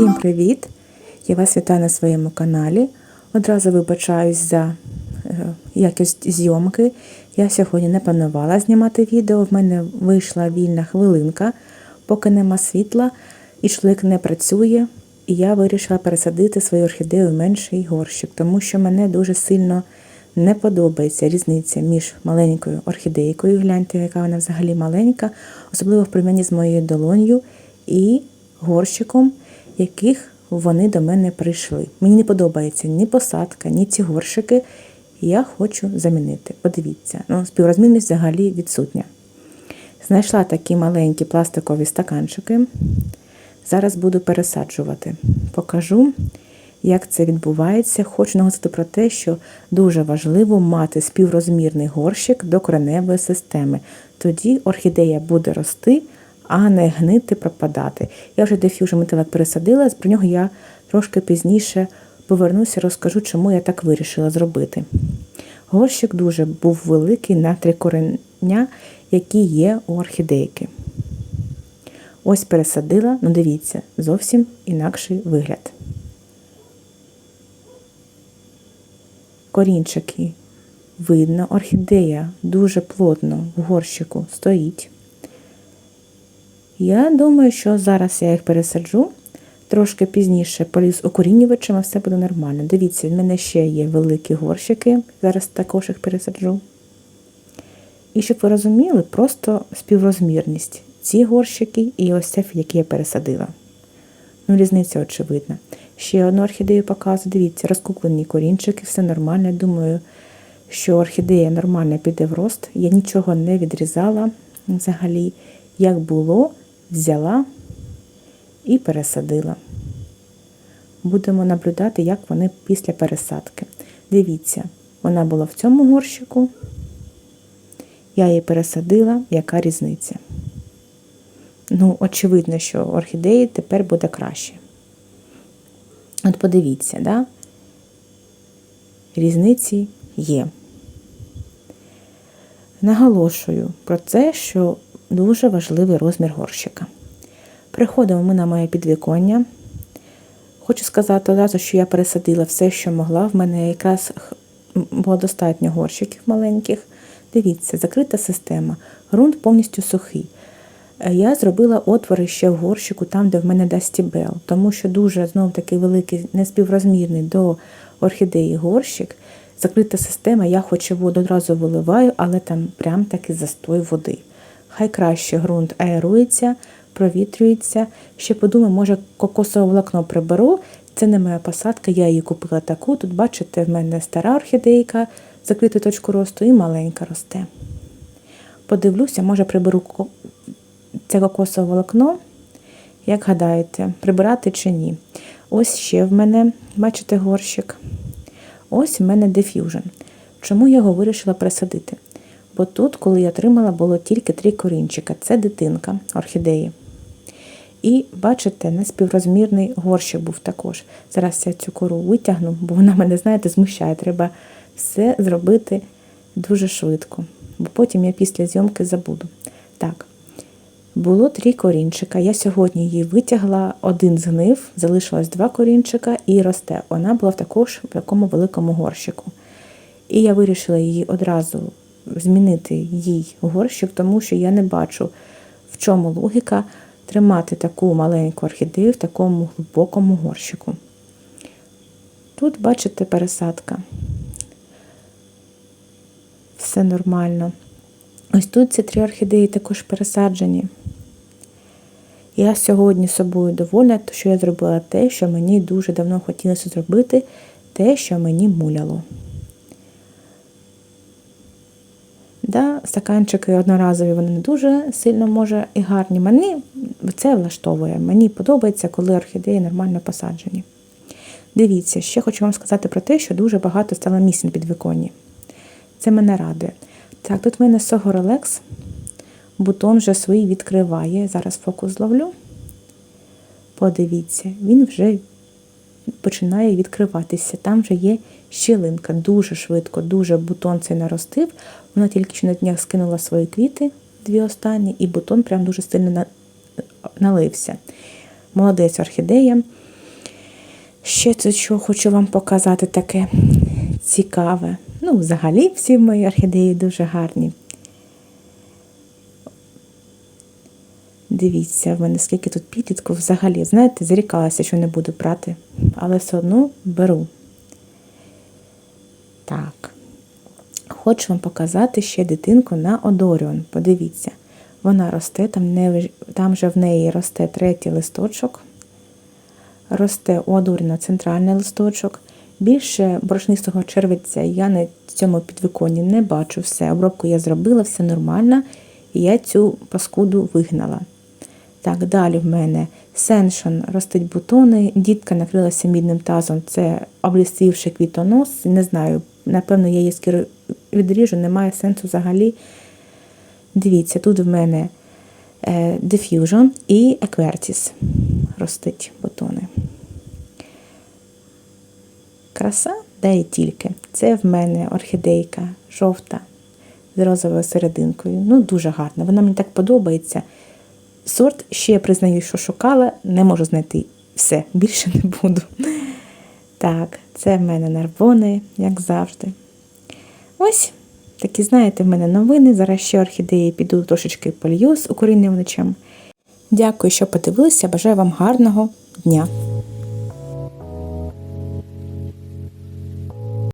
Всім привіт! Я вас вітаю на своєму каналі. Одразу вибачаюсь за е, якість зйомки. Я сьогодні не планувала знімати відео. В мене вийшла вільна хвилинка, поки нема світла і чоловік не працює. І я вирішила пересадити свою орхідею в менший горщик, тому що мене дуже сильно не подобається різниця між маленькою орхідейкою, гляньте, яка вона взагалі маленька, особливо в порівнянні з моєю долонью, і горщиком, яких вони до мене прийшли. Мені не подобається ні посадка, ні ці горщики. Я хочу замінити. Подивіться, ну, співрозмірність взагалі відсутня. Знайшла такі маленькі пластикові стаканчики. Зараз буду пересаджувати. Покажу, як це відбувається. Хочу наголосити про те, що дуже важливо мати співрозмірний горщик до кореневої системи. Тоді орхідея буде рости, а не гнити, пропадати. Я вже дефюжн метелик пересадила, про нього я трошки пізніше повернуся, розкажу, чому я так вирішила зробити. Горщик дуже був великий на три кореня, які є у орхідейки. Ось пересадила, ну дивіться, зовсім інакший вигляд. Корінчики видно, орхідея дуже плотно в горщику стоїть. Я думаю, що зараз я їх пересаджу, трошки пізніше поліз укорінювачем, а все буде нормально. Дивіться, в мене ще є великі горщики, зараз також їх пересаджу. І щоб ви розуміли, просто співрозмірність. Ці горщики і ось це, які я пересадила. Ну, різниця очевидна. Ще одну орхідею показую. Дивіться, розкуклені корінчики, все нормально. Думаю, що орхідея нормально піде в рост. Я нічого не відрізала взагалі. Як було, взяла і пересадила. Будемо наблюдати, як вони після пересадки. Дивіться, вона була в цьому горщику. Я її пересадила, яка різниця. Ну, очевидно, що орхідеї тепер буде краще. От подивіться, да? різниці є. Наголошую про те, що дуже важливий розмір горщика. Приходимо ми на моє підвіконня. Хочу сказати одразу, що я пересадила все, що могла. В мене якраз було достатньо горщиків маленьких. Дивіться, закрита система. Грунт повністю сухий. Я зробила отвори ще в горщику, там, де в мене дастібел, тому що дуже знов таки великий, неспіврозмірний до орхідеї горщик. Закрита система, я хоч воду одразу виливаю, але там прям таки застой води. Хай краще ґрунт аерується, провітрюється. Ще подумаю, може, кокосове волокно приберу. Це не моя посадка, я її купила таку. Тут, бачите, в мене стара орхідейка, закрита точку росту, і маленька росте. Подивлюся, може, приберу це кокосове волокно. Як гадаєте, прибирати чи ні? Ось ще в мене, бачите, горщик. Ось в мене деф'южн. Чому я його вирішила присадити? Бо тут, коли я отримала, було тільки три корінчика. Це дитинка орхідеї. І, бачите, неспіврозмірний горщик був також. Зараз я цю кору витягну, бо вона мене, знаєте, змущає. Треба все зробити дуже швидко, бо потім я після зйомки забуду. Так, було три корінчика. Я сьогодні її витягла, один згнив, залишилось два корінчика і росте. Вона була також в такому великому горщику. І я вирішила її одразу змінити їй горщик, тому що я не бачу, в чому логіка тримати таку маленьку орхідею в такому глибокому горщику. Тут, бачите, пересадка. Все нормально. Ось тут ці три орхідеї також пересаджені. Я сьогодні собою довольна, що я зробила те, що мені дуже давно хотілося зробити, те, що мені муляло. Да, Стаканчики одноразові, вони не дуже сильно може і гарні. Мені це влаштовує. Мені подобається, коли орхідеї нормально посаджені. Дивіться, ще хочу вам сказати про те, що дуже багато стало місць на підвіконні. Це мене радує. Так, тут в мене Согорелекс. Бутон вже свій відкриває. Зараз фокус зловлю. Подивіться, він вже починає відкриватися. Там вже є щілинка. Дуже швидко, дуже бутон цей наростив. Вона тільки що на днях скинула свої квіти, дві останні, і бутон прям дуже сильно налився. Молодець орхідея. Ще тут що хочу вам показати таке цікаве. Ну, взагалі, всі мої орхідеї дуже гарні. Дивіться, в мене скільки тут підлітків взагалі. Знаєте, зарікалася, що не буду брати, але все одно беру. Так. Хочу вам показати ще дитинку на Одоріон. Подивіться, вона росте, там, не, там же в неї росте третій листочок. Росте у Одоріна центральний листочок. Більше борошнистого червиця я на цьому підвиконні не бачу все. Обробку я зробила, все нормально, і я цю паскуду вигнала. Так, далі в мене сеншон ростить бутони, дітка накрилася мідним тазом, це облістивши квітонос. Не знаю, напевно, я її скоро відріжу, немає сенсу взагалі. Дивіться, тут в мене е, Diffusion і Equertis ростить бутони. Краса, де і тільки. Це в мене орхідейка жовта з розовою серединкою. Ну, дуже гарна. Вона мені так подобається. Сорт ще я признаю, що шукала, не можу знайти все, більше не буду. Так, це в мене нарбони, як завжди. Ось такі, знаєте, в мене новини. Зараз ще орхідеї піду трошечки полью з укорінювачем. Дякую, що подивилися. Бажаю вам гарного дня.